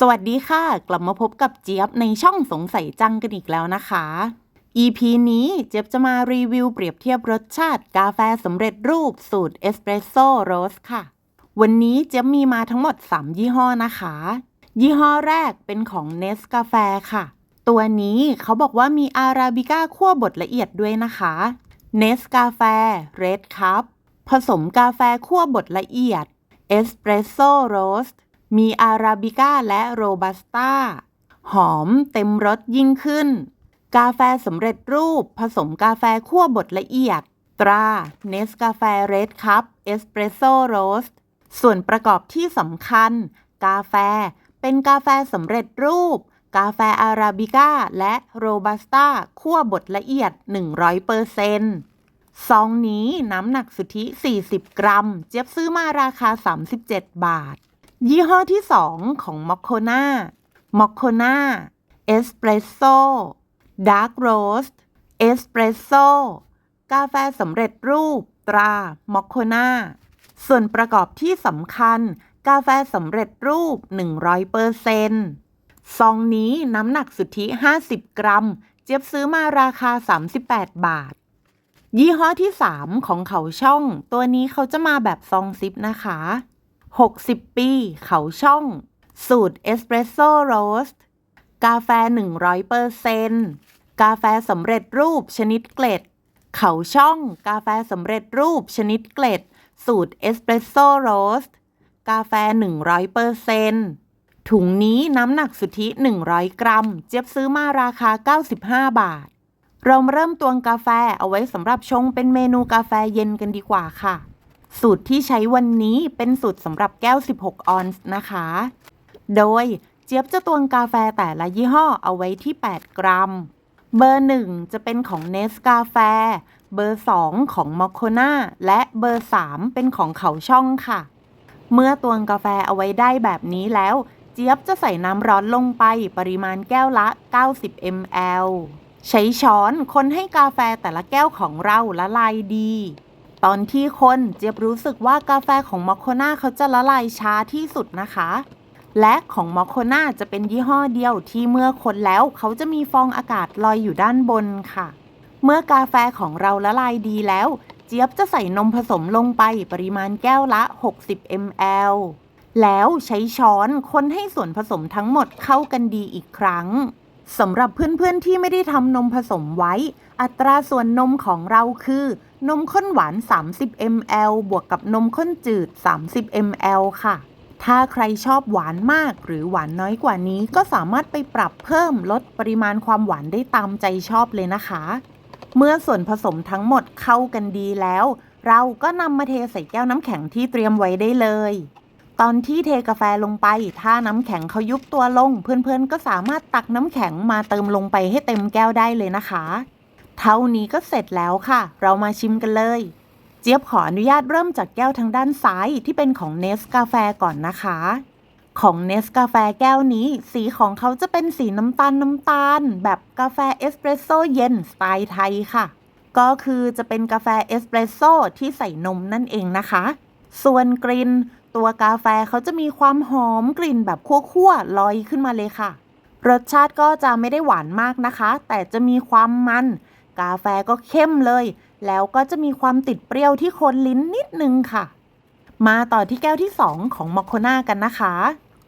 สวัสดีค่ะ กลับมาพบกับเจี๊ยบในช่องสงสัยจังกันอีกแล้วนะคะ EP นี้เจี๊ยบจะมารีวิวเปรียบเทียบรสชาติ กาแฟสำเร็จรูปสูตรเอสเปรสโซ่โรสค่ะ วันนี้เจี๊ยบมีมาทั้งหมด 3 ยี่ห้อนะคะ ยี่ห้อแรกเป็นของเนสกาแฟค่ะ ตัวนี้เขาบอกว่ามีอาราบิก้าคั่วบดละเอียดด้วยนะคะเนสกาแฟเรดคัพผสมกาแฟคั่วบดละเอียดเอสเปรสโซ่โรส มีอาราบิก้าและโรบัสต้า หอมเต็มรสยิ่งขึ้น กาแฟสำเร็จรูป ผสมกาแฟคั่วบดละเอียด ตราเนสกาแฟเรดคัพเอสเปรสโซโรสส่วนประกอบที่สำคัญ กาแฟเป็นกาแฟสำเร็จรูป กาแฟอาราบิก้าและโรบัสต้าคั่วบดละเอียด 100%ซองนี้น้ำหนักสุทธิ 40 กรัม เจี๊ยบซื้อมาราคา 37 บาท ยี่ห้อที่ 2 ของมอคโคนามอคโคนาเอสเปรสโซ่ดาร์กโรสเอสเปรสโซ่กาแฟสำเร็จรูปตรามอคโคนาส่วนประกอบที่สำคัญ กาแฟสำเร็จรูป 100%ซองนี้น้ำหนักสุทธิ 50 กรัม เจี๊ยบซื้อมาราคา 38 บาท ยี่ห้อที่ 3 ของเขาช่อง ตัวนี้เขาจะมาแบบซองซิปนะคะ 60 ปี เขาช่อง สูตรเอสเปรสโซ่โรสกาแฟ 100%กาแฟสำเร็จรูปชนิดเกล็ด เขาช่อง กาแฟสำเร็จรูปชนิดเกล็ด สูตรเอสเปรสโซ่โรสกาแฟ 100%ถุงนี้น้ำหนักสุทธิ 100 กรัม เจี๊ยบซื้อมาราคา 95 บาท เราเริ่มตวงกาแฟเอาไว้สำหรับชงเป็นเมนูกาแฟเย็นกันดีกว่าค่ะ สูตรที่ใช้วันนี้เป็นสูตรสำหรับแก้ว 16 ออนซ์นะคะ โดยเจี๊ยบจะตวงกาแฟแต่ละยี่ห้อเอาไว้ที่ 8 กรัม เบอร์ 1 จะเป็นของเนสกาแฟ เบอร์ 2 ของมอคโคนาและเบอร์ 3 เป็นของเขาช่องค่ะ เมื่อตวงกาแฟเอาไว้ได้แบบนี้แล้ว เจี๊ยบจะใส่น้ำร้อนลงไปปริมาณแก้วละ 90 ml ใช้ช้อนคนให้กาแฟแต่ละแก้วของเราละลายดี ตอนที่คนเจี๊ยบรู้สึกว่ากาแฟของมอคโคนาเขาจะละลายช้าที่สุดนะคะ และของมอคโคนาจะเป็นยี่ห้อเดียวที่เมื่อคนแล้วเขาจะมีฟองอากาศลอยอยู่ด้านบนค่ะ เมื่อกาแฟของเราละลายดีแล้ว เจี๊ยบจะใส่นมผสมลงไปปริมาณแก้วละ 60 ml แล้วใช้ช้อนคนให้ส่วนผสมทั้งหมดเข้ากันดีอีกครั้ง สำหรับเพื่อนๆที่ไม่ได้ทำนมผสมไว้ อัตราส่วนนมของเราคือ นมข้นหวาน 30 ml บวกกับนมข้นจืด 30 ml ค่ะ ถ้าใครชอบหวานมากหรือหวานน้อยกว่านี้ ก็สามารถไปปรับเพิ่มลดปริมาณความหวานได้ตามใจชอบเลยนะคะ เมื่อส่วนผสมทั้งหมดเข้ากันดีแล้ว เราก็นำมาเทใส่แก้วน้ำแข็งที่เตรียมไว้ได้เลย ตอนที่เทกาแฟลงไป ถ้าน้ำแข็งเขายุบตัวลง เพื่อนๆ ก็สามารถตักน้ำแข็งมาเติมลงไปให้เต็มแก้วได้เลยนะคะ เท่านี้ก็เสร็จแล้วค่ะ เรามาชิมกันเลย เจี๊ยบขออนุญาตเริ่มจากแก้วทางด้านซ้ายที่เป็นของเนสกาแฟก่อนนะคะ ของเนสกาแฟแก้วนี้ สีของเขาจะเป็นสีน้ำตาลน้ำตาล แบบกาแฟเอสเปรสโซ่เย็นสไตล์ไทยค่ะ ก็คือจะเป็นกาแฟเอสเปรสโซ่ที่ใส่นมนั่นเองนะคะส่วนกลิ่น ตัวกาแฟเขาจะมีความหอมกลิ่นแบบคั่วๆลอยขึ้นมาเลยค่ะ รสชาติก็จะไม่ได้หวานมากนะคะ แต่จะมีความมัน กาแฟก็เข้มเลย แล้วก็จะมีความติดเปรี้ยวที่คนลิ้นนิดนึงค่ะ มาต่อที่แก้วที่ 2 ของมอคโคนากันนะคะ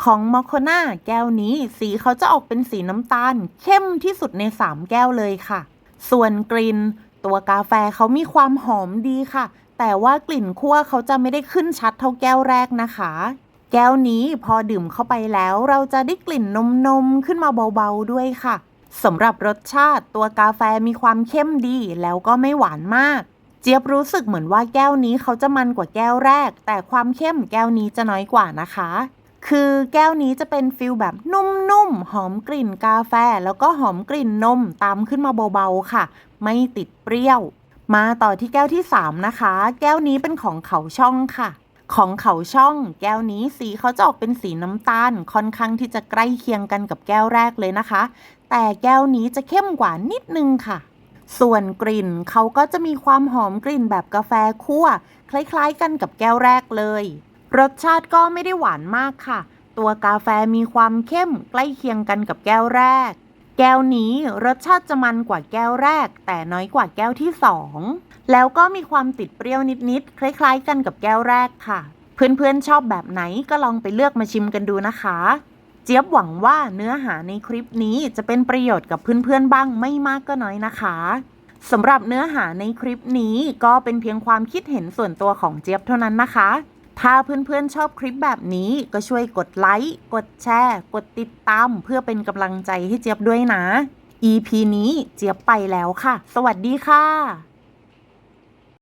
ของมอคโคนาแก้วนี้สีเขาจะออกเป็นสีน้ำตาล เข้มที่สุดใน 3 แก้วเลยค่ะ ส่วนกลิ่นตัวกาแฟเขามีความหอมดีค่ะ แต่ว่ากลิ่นคั่วเขาจะไม่ได้ขึ้นชัดเท่าแก้วแรกนะคะ แก้วนี้พอดื่มเข้าไปแล้วเราจะได้กลิ่นนมนมขึ้นมาเบาๆด้วยค่ะสำหรับรสชาติตัวกาแฟมีความเข้มดีแล้วก็ไม่หวานมาก เจี๊ยบรู้สึกเหมือนว่าแก้วนี้เขาจะมันกว่าแก้วแรก แต่ความเข้มแก้วนี้จะน้อยกว่านะคะ คือแก้วนี้จะเป็นฟิลแบบนุ่มๆหอมกลิ่นกาแฟ แล้วก็หอมกลิ่นนมตามขึ้นมาเบาๆค่ะ ไม่ติดเปรี้ยว มาต่อที่แก้วที่ 3 นะคะ แก้วนี้เป็นของเขาช่องค่ะ ของเขาช่อง แก้วนี้สีเขาจะออกเป็นสีน้ำตาล ค่อนข้างที่จะใกล้เคียงกันกับแก้วแรกเลยนะคะ แต่แก้วนี้จะเข้มกว่านิดนึงค่ะ ส่วนกลิ่นเขาก็จะมีความหอมกลิ่นแบบกาแฟคั่ว คล้ายๆ กันกับแก้วแรกเลย รสชาติก็ไม่ได้หวานมากค่ะ ตัวกาแฟมีความเข้มใกล้เคียงกันกับแก้วแรก แก้วนี้รสชาติจะมันกว่าแก้วแรก แต่น้อยกว่าแก้วที่สองแล้วก็มีความติดเปรี้ยวนิดๆคล้าย ๆ กันกับแก้วแรกค่ะ เพื่อนๆชอบแบบไหนก็ลองไปเลือกมาชิมกันดูนะคะ เจี๊ยบหวังว่าเนื้อหาในคลิปนี้จะเป็นประโยชน์กับเพื่อนๆบ้างไม่มากก็น้อยนะคะสำหรับเนื้อหาในคลิปนี้ก็เป็นเพียงความคิดเห็นส่วนตัวของเจี๊ยบเท่านั้นนะคะ ถ้าเพื่อนๆชอบคลิปแบบนี้ก็ช่วยกดไลค์ กดแชร์ กดติดตาม เพื่อเป็นกำลังใจให้เจี๊ยบด้วยนะ EP นี้เจี๊ยบไปแล้วค่ะ สวัสดีค่ะ